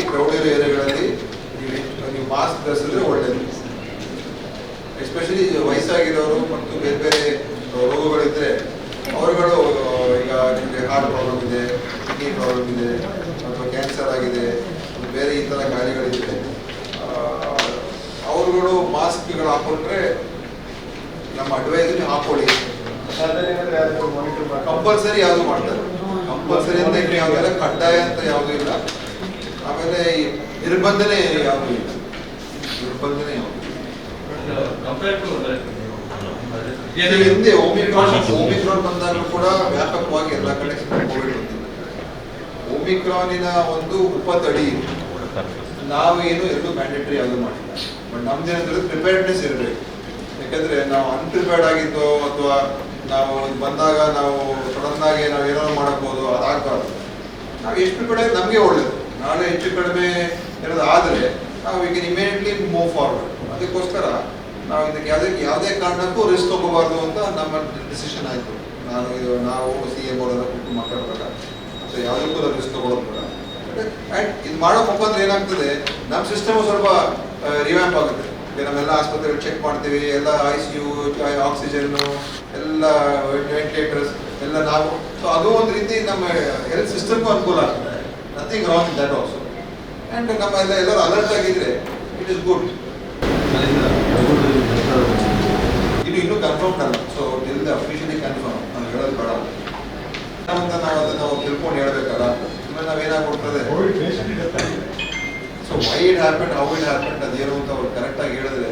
ಜಾಸ್ತಿ ಕ್ರೌಡೆಡ್ ಏರಿಯಾಗಳಲ್ಲಿ ನೀವು ಮಾಸ್ಕ್ ಧರಿಸಿದ್ರೆ ಒಳ್ಳೆಯದು ಎಸ್ಪೆಷಲಿ ವಯಸ್ಸಾಗಿರೋರು ಮತ್ತು ಬೇರೆ ಬೇರೆ ರೋಗಗಳಿದ್ರೆ ಅವರುಗಳು ಈಗ ನಿಮಗೆ ಹಾರ್ಟ್ ಪ್ರಾಬ್ಲಮ್ ಇದೆ ಕಿಡ್ನಿ ಪ್ರಾಬ್ಲಮ್ ಇದೆ ಅಥವಾ ಕ್ಯಾನ್ಸರ್ ಆಗಿದೆ ಬೇರೆ ಈ ಥರ ಕಾಯಿಲೆಗಳಿದೆ ಅವರುಗಳು ಮಾಸ್ಕ್ಗಳು ಹಾಕೊಂಡ್ರೆ ನಮ್ಮ ಅಡ್ವೈಸ್ ಹಾಕೊಳ್ಳಿ. ಕಂಪಲ್ಸರಿ ಯಾವುದು ಮಾಡ್ತಾರೆ? ಕಂಪಲ್ಸರಿ ಅಂತ ಯಾವ್ದೆಲ್ಲ ಕಡ್ಡಾಯ ಅಂತ ಯಾವುದೂ ಇಲ್ಲ. ಆಮೇಲೆ ನಿರ್ಬಂಧನೆ ಯಾವುದು? ಇಲ್ಲ ನಿರ್ಬಂಧನೆ ಯಾವುದು? ಹಿಂದೆ ಓಮಿಕ್ರಾನ್ ಓಮಿಕ್ರಾನ್ ಬಂದಾಗಲೂ ಕೂಡ ವ್ಯಾಪಕವಾಗಿ ಎಲ್ಲ ಕಡೆ ಕೋವಿಡ್ ಓಮಿಕ್ರಾನಿನ ಒಂದು ಉಪತಡಿ ನಾವು ಏನು ಎರಡು ಮ್ಯಾಂಡೇಟರಿ ಯಾವುದು ಮಾಡಿಲ್ಲ. ಬಟ್ ನಮ್ದೇನಂದ್ರೆ ಪ್ರಿಪೇರ್ಡ್ನೆಸ್ ಇರಬೇಕು. ಯಾಕಂದ್ರೆ ನಾವು ಅನ್ಪ್ರಿಪೇರ್ಡ್ ಆಗಿದ್ದೋ ಅಥವಾ ನಾವು ಬಂದಾಗ ನಾವು ಸಡನ್ ಆಗಿ ನಾವು ಏನಾದ್ರು ಮಾಡಬಹುದು ಅದಾಗಬಾರ್ದು. ನಾವು ಎಷ್ಟು ಪ್ರಿಪೇರ್ಡ್ ನಮಗೆ ಒಳ್ಳೇದು. ನಾಳೆ ಹೆಚ್ಚು ಕಡಿಮೆ ಇರೋದು ಆದರೆ ನಾವು ಈಗ ಇಮಿಡಿಯೇಟ್ಲಿ ಮೂವ್ ಫಾರ್ವರ್ಡ್ ಅದಕ್ಕೋಸ್ಕರ ನಾವು ಇದಕ್ಕೆ ಯಾವುದೇ ಯಾವುದೇ ಕಾರಣಕ್ಕೂ ರಿಸ್ಕ್ ತಗೋಬಾರ್ದು ಅಂತ ನಮ್ಮ ಡಿಸಿಷನ್ ಆಯಿತು. ನಾನು ಇದು, ನಾವು ಸಿ ಎಂ ಅವರೆಲ್ಲ ಕುಟುಂಬ ಮಾತಾಡುವಾಗ ಸೊ ಯಾವುದಕ್ಕೂ ರಿಸ್ಕ್ ತಗೊಳ್ಳೋದು ಬೇಡ. ಆ್ಯಂಡ್ ಇದು ಮಾಡೋ ಮುಖಾಂತರ ಏನಾಗ್ತದೆ, ನಮ್ಮ ಸಿಸ್ಟಮು ಸ್ವಲ್ಪ ರಿವ್ಯಾಂಪ್ ಆಗುತ್ತೆ. ಈಗ ನಮ್ಮೆಲ್ಲ ಆಸ್ಪತ್ರೆಗಳು ಚೆಕ್ ಮಾಡ್ತೀವಿ, ಎಲ್ಲ ಐ ಸಿ ಯು ಆಕ್ಸಿಜನ್ನು ಎಲ್ಲ ವೆಂಟಿಲೇಟರ್ಸ್ ಎಲ್ಲ ನಾವು. ಸೊ ಅದು ಒಂದು ರೀತಿ ನಮ್ಮ ಹೆಲ್ತ್ ಸಿಸ್ಟಮ್ಗೂ ಅನುಕೂಲ ಆಗ್ತದೆ nothing wrong in that also and ನಮ್ಮ ಎಲ್ಲ ಎಲ್ಲರೂ ಅಲರ್ಟ್ ಆಗಿದ್ರೆ ಇಟ್ ಇಸ್ ಗುಡ್ ಇದು ಇನ್ನೂ ಕನ್ಫರ್ಮ್ ಅಲ್ಲ ಸೊ ಟಿಲ್ ಅಫಿಷಿಯಲಿ ಕನ್ಫರ್ಮ್ ನಾನು ಹೇಳೋದು ಬೇಡ ಅಂತ ನಾವು ಅದನ್ನ ನಾವು ತಿಳ್ಕೊಂಡು ಹೇಳ್ಬೇಕಲ್ಲ ಆಮೇಲೆ ನಾವೇನಾಗ್ಬಿಡ್ತದೆ so why it happen how it happen ಅದೇನು ಅಂತ ಅವ್ರು ಕರೆಕ್ಟಾಗಿ ಹೇಳಿದ್ರೆ